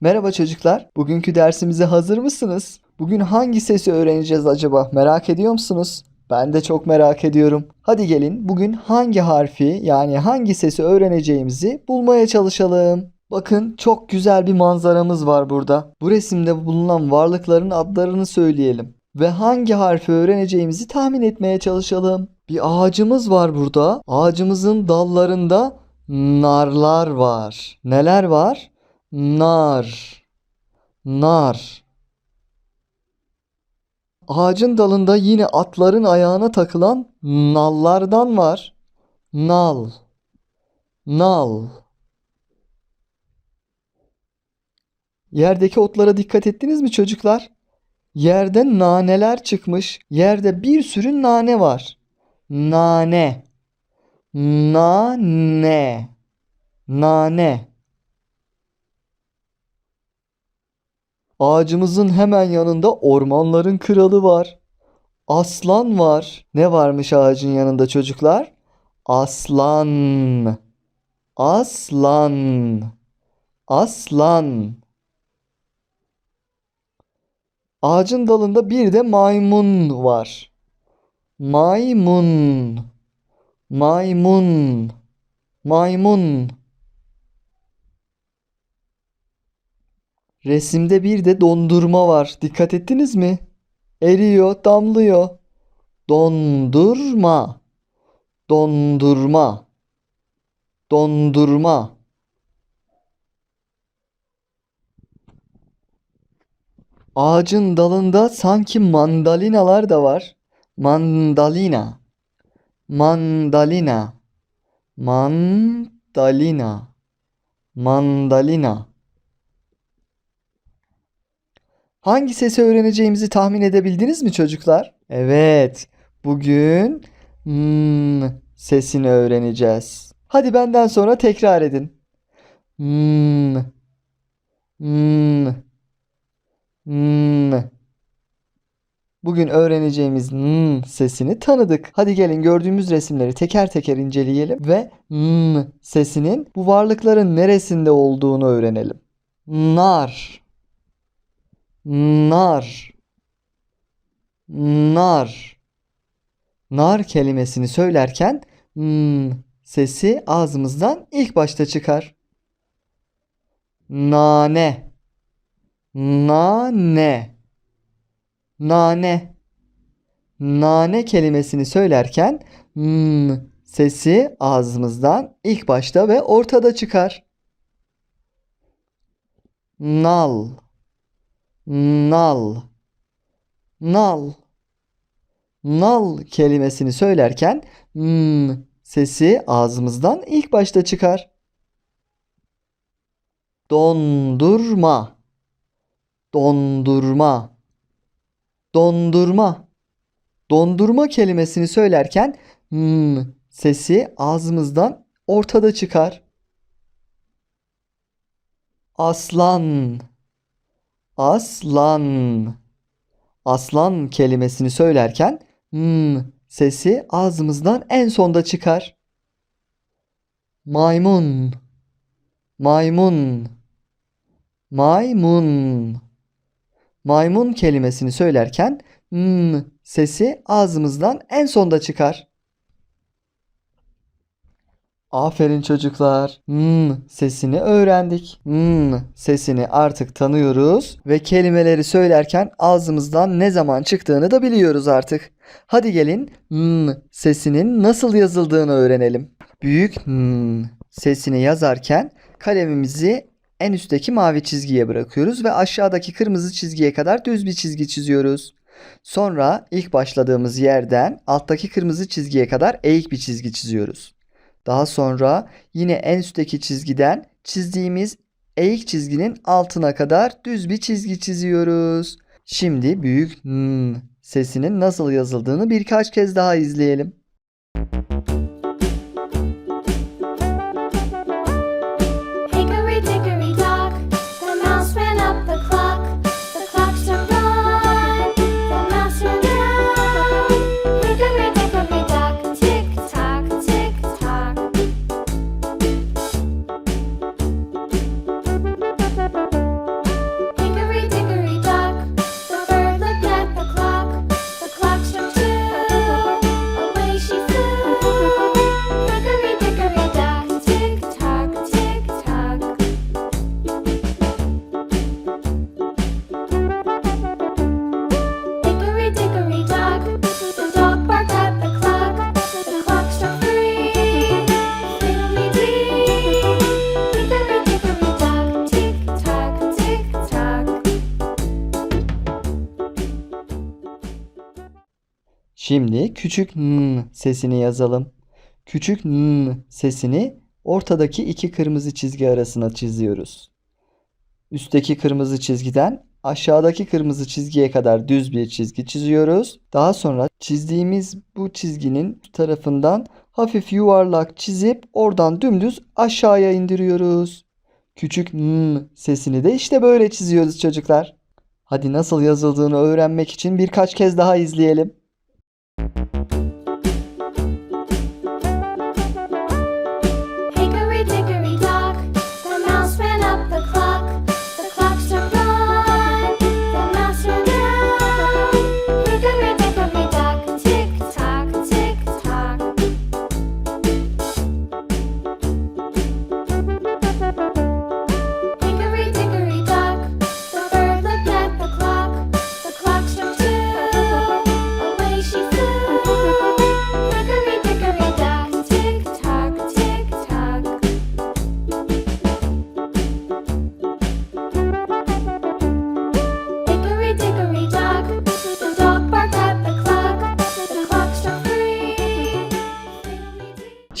Merhaba çocuklar. Bugünkü dersimize hazır mısınız? Bugün hangi sesi öğreneceğiz acaba? Merak ediyor musunuz? Ben de çok merak ediyorum. Hadi gelin bugün hangi harfi yani hangi sesi öğreneceğimizi bulmaya çalışalım. Bakın çok güzel bir manzaramız var burada. Bu resimde bulunan varlıkların adlarını söyleyelim ve hangi harfi öğreneceğimizi tahmin etmeye çalışalım. Bir ağacımız var burada. Ağacımızın dallarında narlar var. Neler var? Nar. Nar. Ağacın dalında yine atların ayağına takılan nallardan var. Nal. Nal. Yerdeki otlara dikkat ettiniz mi çocuklar? Yerde naneler çıkmış. Yerde bir sürü nane var. Nane. Nane. Nane. Ağacımızın hemen yanında ormanların kralı var. Aslan var. Ne varmış ağacın yanında çocuklar? Aslan. Aslan. Aslan. Ağacın dalında bir de maymun var. Maymun. Maymun. Maymun. Resimde bir de dondurma var. Dikkat ettiniz mi? Eriyor, damlıyor. Dondurma. Dondurma. Dondurma. Ağacın dalında sanki mandalinalar da var. Mandalina. Mandalina. Mandalina. Mandalina. Hangi sesi öğreneceğimizi tahmin edebildiniz mi çocuklar? Evet. Bugün hmm sesini öğreneceğiz. Hadi benden sonra tekrar edin. Hmm. Hmm. Hmm. Bugün öğreneceğimiz hmm sesini tanıdık. Hadi gelin gördüğümüz resimleri teker teker inceleyelim ve hmm sesinin bu varlıkların neresinde olduğunu öğrenelim. Nar. Nar. Nar. Nar kelimesini söylerken hmm sesi ağzımızdan ilk başta çıkar. Nane. Nane. Nane. Nane kelimesini söylerken hmm sesi ağzımızdan ilk başta ve ortada çıkar. Nal. Nal. Nal. Nal kelimesini söylerken hmm sesi ağzımızdan ilk başta çıkar. Dondurma. Dondurma. Dondurma. Dondurma kelimesini söylerken hmm sesi ağzımızdan ortada çıkar. Aslan. Aslan. Aslan kelimesini söylerken hmm sesi ağzımızdan en sonda çıkar. Maymun. Maymun. Maymun. Maymun kelimesini söylerken hmm sesi ağzımızdan en sonda çıkar. Aferin çocuklar. Hmm sesini öğrendik. Hmm sesini artık tanıyoruz ve kelimeleri söylerken ağzımızdan ne zaman çıktığını da biliyoruz artık. Hadi gelin hmm sesinin nasıl yazıldığını öğrenelim. Büyük hmm sesini yazarken kalemimizi en üstteki mavi çizgiye bırakıyoruz ve aşağıdaki kırmızı çizgiye kadar düz bir çizgi çiziyoruz. Sonra ilk başladığımız yerden alttaki kırmızı çizgiye kadar eğik bir çizgi çiziyoruz. Daha sonra yine en üstteki çizgiden çizdiğimiz eğik çizginin altına kadar düz bir çizgi çiziyoruz. Şimdi büyük hmm sesinin nasıl yazıldığını birkaç kez daha izleyelim. Hickory Şimdi küçük n sesini yazalım. Küçük n sesini ortadaki iki kırmızı çizgi arasına çiziyoruz. Üstteki kırmızı çizgiden aşağıdaki kırmızı çizgiye kadar düz bir çizgi çiziyoruz. Daha sonra çizdiğimiz bu çizginin tarafından hafif yuvarlak çizip oradan dümdüz aşağıya indiriyoruz. Küçük n sesini de işte böyle çiziyoruz çocuklar. Hadi nasıl yazıldığını öğrenmek için birkaç kez daha izleyelim. Thank you.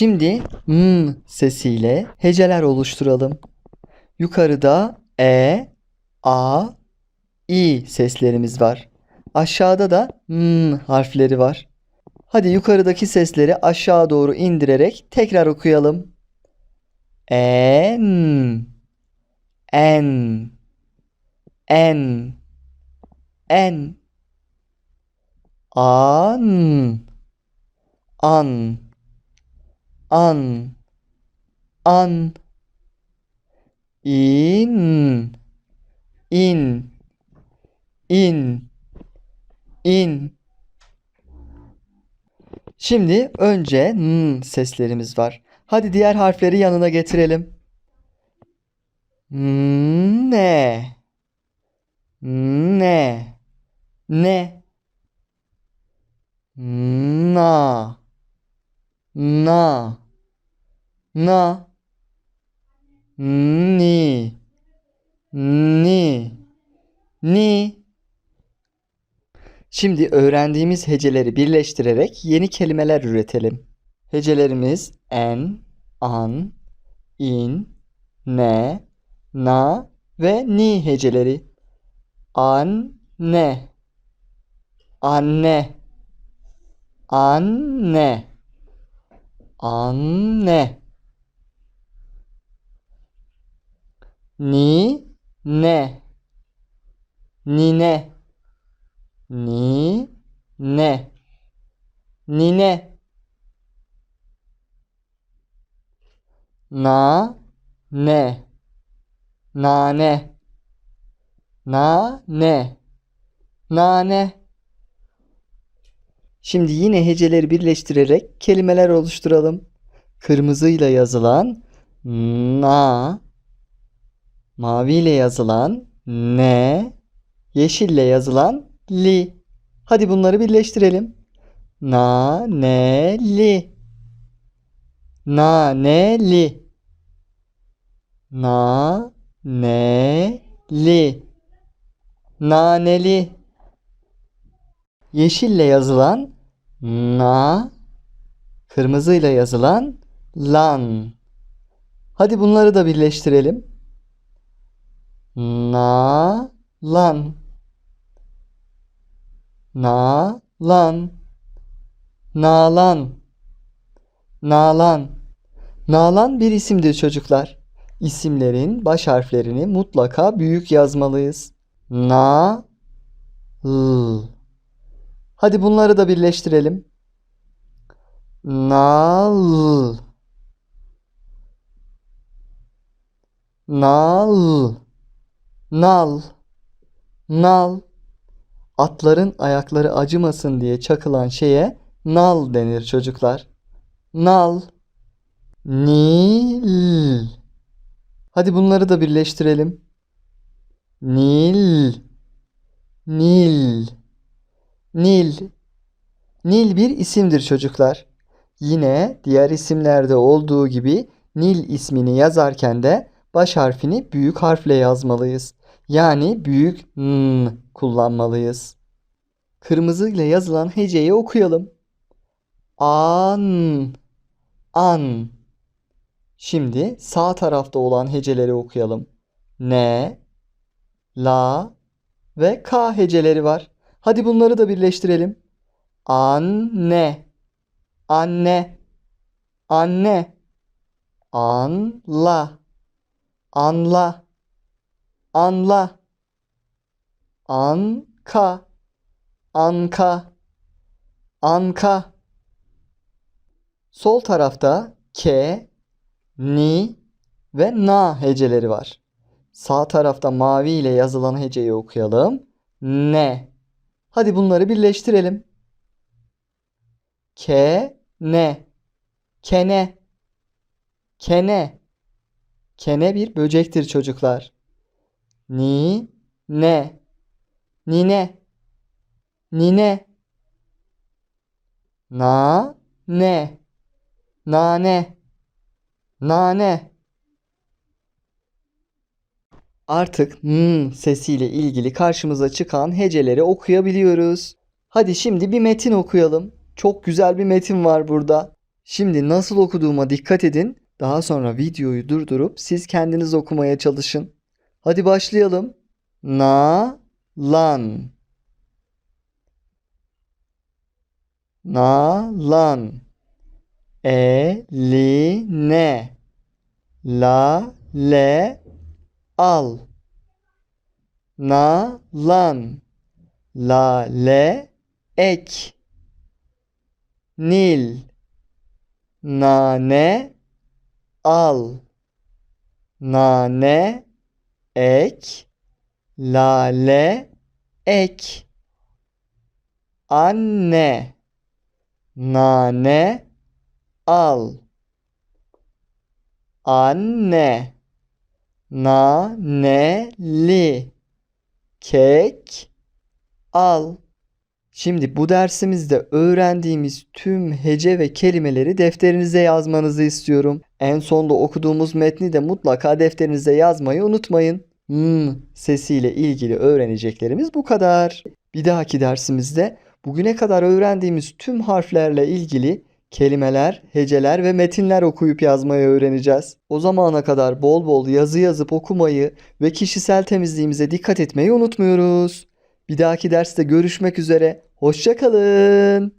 Şimdi m sesiyle heceler oluşturalım. Yukarıda e, a, i seslerimiz var. Aşağıda da m harfleri var. Hadi yukarıdaki sesleri aşağı doğru indirerek tekrar okuyalım. En, en, en, en, an, an an an in in in in. Şimdi önce n seslerimiz var. Hadi diğer harfleri yanına getirelim. Ne ne ne na na. Na. Ni. Ni. Ni. Şimdi öğrendiğimiz heceleri birleştirerek yeni kelimeler üretelim. Hecelerimiz en, an, in, ne, na ve ni heceleri. Anne, anne, anne, anne. Ni, ne, nine, ni, ne, nine. Na, ne, nane, nane, nane. Şimdi yine heceleri birleştirerek kelimeler oluşturalım. Kırmızıyla yazılan na, maviyle yazılan ne, yeşille yazılan li. Hadi bunları birleştirelim. Na, ne, li. Naneli. Na, ne, li. Naneli. Yeşille yazılan na, kırmızıyla yazılan lan. Hadi bunları da birleştirelim. Na, lan. Na, lan. Nalan. Nalan. Nalan bir isimdir çocuklar. İsimlerin baş harflerini mutlaka büyük yazmalıyız. Na, l. Hadi bunları da birleştirelim. Nal. Nal. Nal. Nal. Atların ayakları acımasın diye çakılan şeye nal denir çocuklar. Nal. Nil. Hadi bunları da birleştirelim. Nil. Nil. Nil. Nil bir isimdir çocuklar. Yine diğer isimlerde olduğu gibi Nil ismini yazarken de baş harfini büyük harfle yazmalıyız. Yani büyük n kullanmalıyız. kırmızı ile yazılan heceyi okuyalım. An, an. Şimdi sağ tarafta olan heceleri okuyalım. N, la ve k heceleri var. Hadi bunları da birleştirelim. Anne, anne, anne. Anla, anla, anla. Anka, anka, anka. Sol tarafta K, Ni ve Na heceleri var. Sağ tarafta mavi ile yazılan heceyi okuyalım. Ne. Hadi bunları birleştirelim. Ke, ne. Kene. Kene. Kene bir böcektir çocuklar. Ni, ne. Nine. Nine. Na, ne. Nane. Nane. Artık n sesiyle ilgili karşımıza çıkan heceleri okuyabiliyoruz. Hadi şimdi bir metin okuyalım. Çok güzel bir metin var burada. Şimdi nasıl okuduğuma dikkat edin. Daha sonra videoyu durdurup siz kendiniz okumaya çalışın. Hadi başlayalım. Na lan. Na lan. Eline. La le al. Na lan. La le ek. Nil. Nane al. Nane ek. Lale ek. Anne. Nane al. Anne. Naneli. Kek al. Şimdi bu dersimizde öğrendiğimiz tüm hece ve kelimeleri defterinize yazmanızı istiyorum. En sonda okuduğumuz metni de mutlaka defterinize yazmayı unutmayın. Hmm sesiyle ilgili öğreneceklerimiz bu kadar. Bir dahaki dersimizde bugüne kadar öğrendiğimiz tüm harflerle ilgili kelimeler, heceler ve metinler okuyup yazmayı öğreneceğiz. O zamana kadar bol bol yazı yazıp okumayı ve kişisel temizliğimize dikkat etmeyi unutmuyoruz. Bir dahaki derste görüşmek üzere. Hoşça kalın.